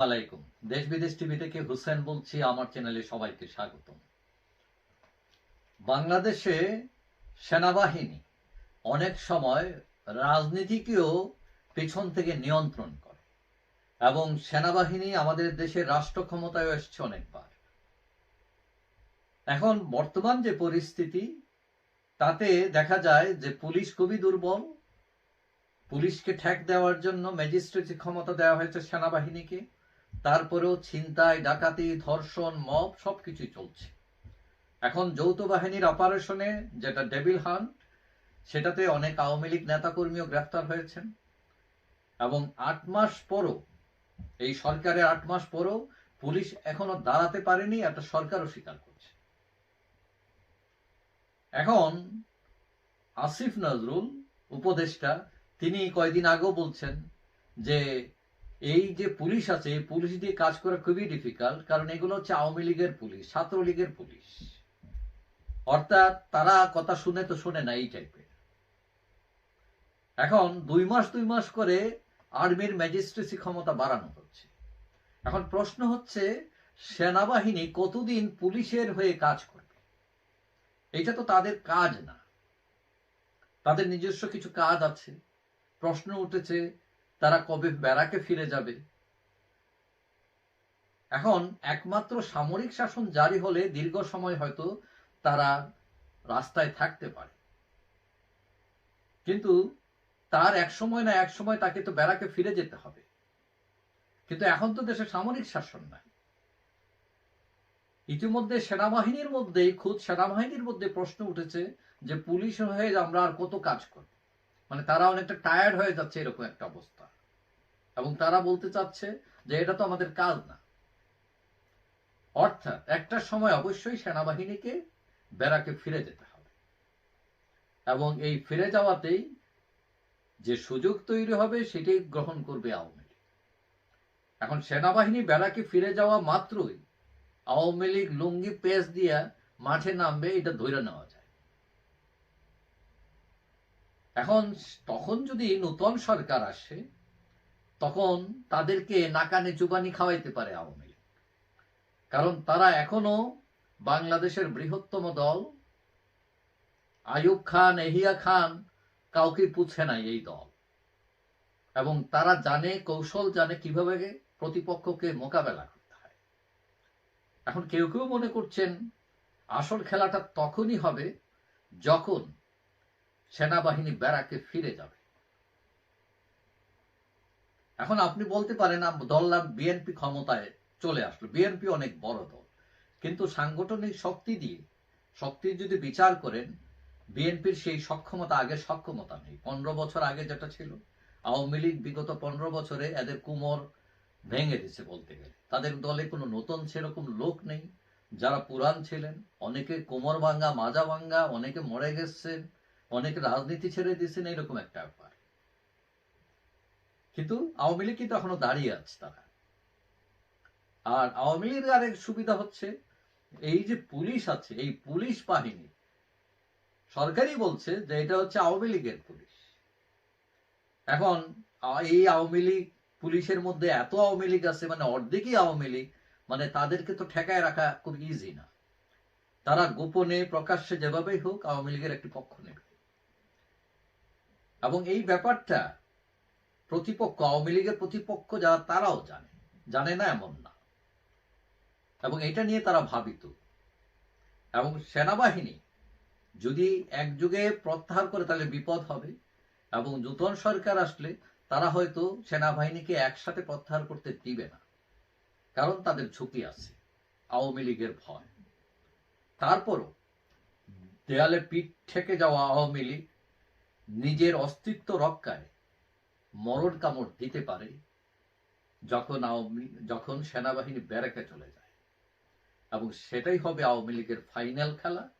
আলাইকুম। দেশ বিদেশ টিভি থেকে হুসেন বলছি, আমার চ্যানেলে সবাইকে স্বাগতম। বাংলাদেশে সেনাবাহিনী অনেক সময় রাজনীতিকেও পেছন থেকে নিয়ন্ত্রণ করে এবং সেনাবাহিনী আমাদের দেশের রাষ্ট্র ক্ষমতায় এসছে অনেকবার। এখন বর্তমান যে পরিস্থিতি, তাতে দেখা যায় যে পুলিশ খুবই দুর্বল। পুলিশকে ঠেক দেওয়ার জন্য ম্যাজিস্ট্রেসি ক্ষমতা দেওয়া হয়েছে সেনাবাহিনীকে। তারপরেও ছিনতাই, ডাকাতি, ধর্ষণ, মব সবকিছুই চলছে। এখন যৌথ বাহিনীর অপারেশনে যেটা ডেভিল হান সেটাতে অনেক আওয়ামী লীগ নেতাকর্মীও গ্রেফতার হয়েছেন। এবং আট মাস পরও, এই সরকারের আট মাস পরও পুলিশ এখনও দাঁড়াতে পারেনি, একটা সরকারও স্বীকার করছে। এখন আসিফ নজরুল, উপদেষ্টা, তিনি কয়দিন আগেও বলছেন যে এই যে পুলিশ আছে, এই পুলিশ দিয়ে কাজ করা খুবই ডিফিকাল্ট কারণ এগুলো হচ্ছে আওয়ামী লীগের পুলিশ ছাত্রলীগের পুলিশ। অর্থাৎ তারা কথা শুনে তো শুনে না এই টাইপের এখন দুই মাস দুই মাস করে আর্মির ম্যাজিস্ট্রেসি ক্ষমতা বাড়ানো হচ্ছে। এখন প্রশ্ন হচ্ছে, সেনাবাহিনী কতদিন পুলিশের হয়ে কাজ করবে? এটা তো তাদের কাজ না। তাদের নিজস্ব কিছু কাজ আছে। প্রশ্ন উঠেছে তারা কবে ব্যারাকে ফিরে যাবে? এখন একমাত্র সামরিক শাসন জারি হলে দীর্ঘ সময় হয়তো তারা রাস্তায় থাকতে পারে। কিন্তু তার এক সময় না এক সময় তাকে তো ব্যারাকে ফিরে যেতে হবে। কিন্তু এখন তো দেশে সামরিক শাসন নাই। ইতিমধ্যে সেনাবাহিনীর মধ্যেই, খুদ সেনাবাহিনীর মধ্যে প্রশ্ন উঠেছে যে পুলিশ হয়ে আমরা আর কত কাজ করব? মানে তারা অনেকটা টায়ার্ড হয়ে যাচ্ছে এরকম একটা অবস্থা। এবং তারা বলতে চাচ্ছে যে এটা তো আমাদের কাজ না। অর্থাৎ একটা সময় অবশ্যই সেনাবাহিনীকে ব্যারাকে ফিরে যেতে হবে। এবং এই ফিরে যাওয়াতেই যে সুযোগ তৈরি হবে সেটাই গ্রহণ করবে আওয়ামী লীগ। এখন সেনাবাহিনী বেড়াকে ফিরে যাওয়া মাত্রই আওয়ামী লীগ লুঙ্গি পেস দিয়া মাঠে নামবে, এটা ধরে নেওয়া যায়। এখন তখন যদি নতুন সরকার আসে তখন তাদেরকে নাকানে চুবানি খাওয়াইতে পারে আওয়ামী লীগ। কারণ তারা এখনও বাংলাদেশের বৃহত্তম দল। আয়ুব খান, এহিয়া খান কাউকে পুছে নাই এই দল। এবং তারা জানে, কৌশল জানে কীভাবে প্রতিপক্ষকে মোকাবেলা করতে হয়। এখন কেউ কেউ মনে করছেন, আসল খেলাটা তখনই হবে যখন সেনাবাহিনী ব্যারাকে ফিরে যাবে। এখন আপনি বলতে পারেন দললাম বিএনপি ক্ষমতায় চলে আসলো। বিএনপি অনেক বড় দল। কিন্তু সাংগঠনিক শক্তি দিয়ে, শক্তি যদি বিচার করেন, বিএনপির সেই সক্ষমতা আগে সক্ষমতা নেই। পনেরো বছর আগে যেটা ছিল, আওয়ামী লীগ বিগত পনেরো বছরে এদের কুমোর ভেঙে দিছে বলতে গেলে। তাদের দলে কোনো নতুন সেরকম লোক নেই। যারা পুরান ছিলেন, অনেকে কোমর ভাঙ্গা মাজা ভাঙ্গা অনেকে মরে গেছেন, অনেকে রাজনীতি ছেড়ে দিয়েছেন, এরকম একটা ব্যাপার। কিন্তু আওয়ামী লীগ কিন্তু এখনও দাঁড়িয়ে আছে তারা। আর আওয়ামী লীগের আরেক সুবিধা হচ্ছে, এই যে পুলিশ আছে, এই পুলিশ বাহিনী, সরকারই বলছে যে এটা হচ্ছে আওয়ামী লীগের পুলিশ। এখন এই আওয়ামী লীগ পুলিশের মধ্যে এত আওয়ামী লীগ আছে মানে অর্ধেকই আওয়ামী লীগ মানে তাদেরকে তো ঠেকায় রাখা খুব ইজি না। তারা গোপনে, প্রকাশ্যে যেভাবেই হোক, আওয়ামী লীগের একটি পক্ষ নেবে। এবং এই ব্যাপারটা প্রতিপক্ষ, আওয়ামী লীগের প্রতিপক্ষ যারা, তারাও জানে। জানে না এমন না। এবং এটা নিয়ে তারা ভাবিত। এবং সেনাবাহিনী যদি একযুগে প্রত্যাহার করে, তাহলে বিপদ হবে। এবং নূতন সরকার আসলে তারা হয়তো সেনাবাহিনীকে একসাথে প্রত্যাহার করতে দিবে না। কারণ তাদের ঝুঁকি আছে। আওয়ামী লীগের ভয়। তারপরও দেয়ালে পিঠ থেকে যাওয়া আওয়ামী লীগ নিজের অস্তিত্ব রক্ষায় মরণ কামড় দিতে পারে যখন আওয়ামী, যখন সেনাবাহিনী ব্যারাকে চলে যায়। এবং সেটাই হবে আওয়ামী লীগের ফাইনাল খেলা।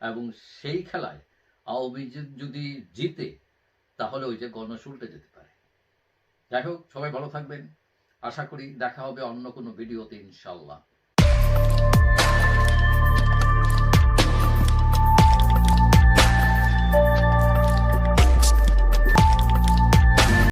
এবং সেই খেলায় আওয়ামী যদি জিতে, তাহলে ওই যে উল্টে যেতে পারে। যাই হোক, সবাই ভালো থাকবেন। আশা করি দেখা হবে অন্য কোনো ভিডিওতে ইনশাল্লাহ